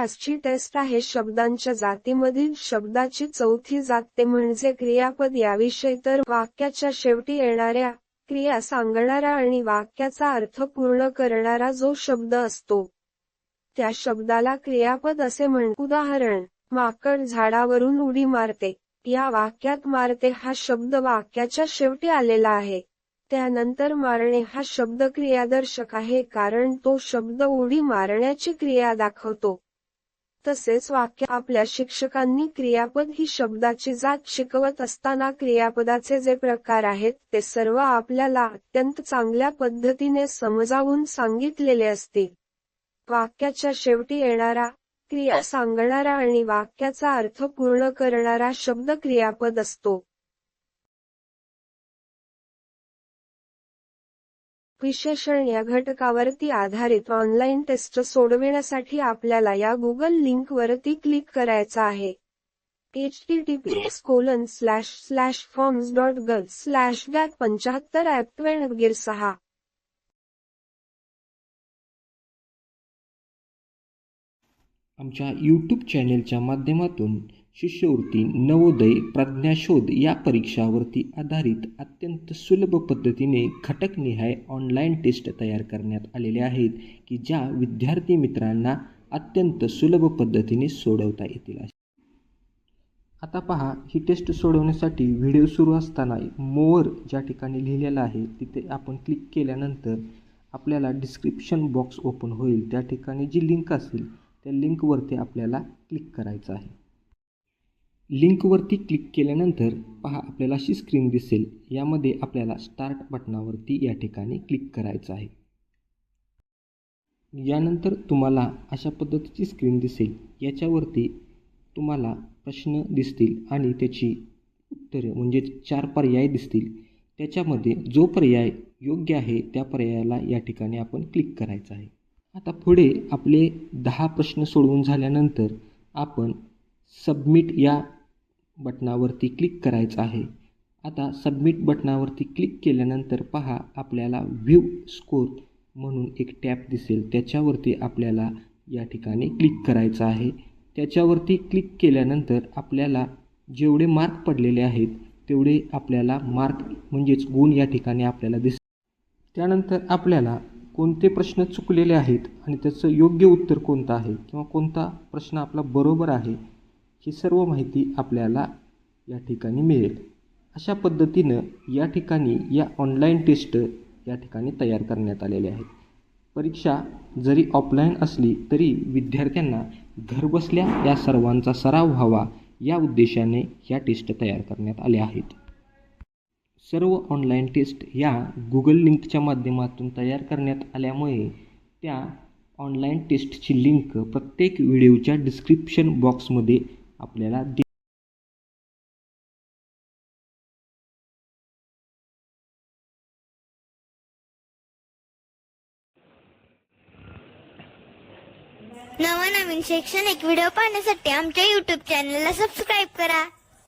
आजची टेस्ट आहे शब्दांच्या जातीमधील शब्दाची चौथी जात. ते म्हणजे क्रियापद. याविषयी तर वाक्याच्या शेवटी येणाऱ्या क्रिया सांगणारा आणि वाक्याचा अर्थ पूर्ण करणारा जो शब्द असतो. त्या शब्दाला क्रियापद असे म्हण उदाहरण माकड झाडावरून उडी मारते. या वाक्यात मारते हा शब्द वाक्याच्या शेवटी आलेला आहे. त्यानंतर मारणे हा शब्द क्रियादर्शक आहे कारण तो शब्द उडी मारण्याची क्रिया दाखवतो. तसेच वाक्य आपल्या शिक्षकांनी क्रियापद ही शब्दाची जात शिकवत असताना क्रियापदाचे जे प्रकार आहेत ते सर्व आपल्याला अत्यंत चांगल्या पद्धतीने समजावून सांगितलेले असतील. वाक्याच्या शेवटी येणारा क्रिया सांगणारा आणि वाक्याचा अर्थ पूर्ण करणारा शब्द क्रियापद असतो. विशेषण या घटकावरती आधारित ऑनलाईन टेस्ट सोडविण्यासाठी आपल्याला या गुगल लिंक वरती क्लिक करायचा आहे. H T T P S colon slash slash forms dot गल स्लॅश गॅट पंच्याहत्तर ॲप गिर सहा आमच्या यूट्यूब चॅनेलच्या माध्यमातून शिष्यवृत्ती नवोदय प्रज्ञाशोध या परीक्षावरती आधारित अत्यंत सुलभ पद्धतीने घटकनिहाय ऑनलाईन टेस्ट तयार करण्यात आलेले आहेत की ज्या विद्यार्थी मित्रांना अत्यंत सुलभ पद्धतीने सोडवता येतील. आता पहा ही टेस्ट सोडवण्यासाठी व्हिडिओ सुरू असताना मोअर ज्या ठिकाणी लिहिलेला आहे तिथे आपण क्लिक केल्यानंतर आपल्याला डिस्क्रिप्शन बॉक्स ओपन होईल. त्या ठिकाणी जी लिंक असेल त्या लिंकवरती आपल्याला क्लिक करायचं आहे. लिंकवरती क्लिक केल्यानंतर पहा आपल्याला अशी स्क्रीन दिसेल. यामध्ये आपल्याला स्टार्ट बटनावरती या ठिकाणी क्लिक करायचं आहे. यानंतर तुम्हाला अशा पद्धतीची स्क्रीन दिसेल. याच्यावरती तुम्हाला प्रश्न दिसतील आणि त्याची उत्तरे म्हणजे चार पर्याय दिसतील. त्याच्यामध्ये जो पर्याय योग्य आहे त्या पर्यायाला या ठिकाणी आपण क्लिक करायचं आहे. आता पुढे आपले दहा प्रश्न सोडवून झाल्यानंतर आपण सबमिट या बटनावरती क्लिक करायचं आहे. आता सबमिट बटनावरती क्लिक केल्यानंतर पहा आपल्याला व्ह्यू स्कोर म्हणून एक टॅब दिसेल. त्याच्यावरती आपल्याला या ठिकाणी क्लिक करायचं आहे. त्याच्यावरती क्लिक केल्यानंतर आपल्याला जेवढे मार्क पडलेले आहेत तेवढे आपल्याला मार्क म्हणजेच गुण या ठिकाणी आपल्याला दिस त्यानंतर आपल्याला कोणते प्रश्न चुकलेले आहेत आणि त्याचं योग्य उत्तर कोणतं आहे? किंवा कोणता प्रश्न आपला बरोबर आहे? ही सर्व माहिती आपल्याला या ठिकाणी मिळेल. अशा पद्धतीनं या ठिकाणी या ऑनलाईन टेस्ट या ठिकाणी तयार करण्यात आलेल्या आहेत. परीक्षा जरी ऑफलाईन असली तरी विद्यार्थ्यांना घरबसल्या या सर्वांचा सराव व्हावा या उद्देशाने या टेस्ट तयार करण्यात आल्या आहेत. सर्व ऑनलाईन टेस्ट या गुगल लिंकच्या माध्यमातून तयार करण्यात आल्यामुळे त्या ऑनलाईन टेस्टची लिंक प्रत्येक व्हिडिओच्या डिस्क्रिप्शन बॉक्समध्ये आपल्याला दि नवनवीन शैक्षणिक व्हिडिओ पाहण्यासाठी आमच्या यूट्यूब चॅनलला सबस्क्राईब करा.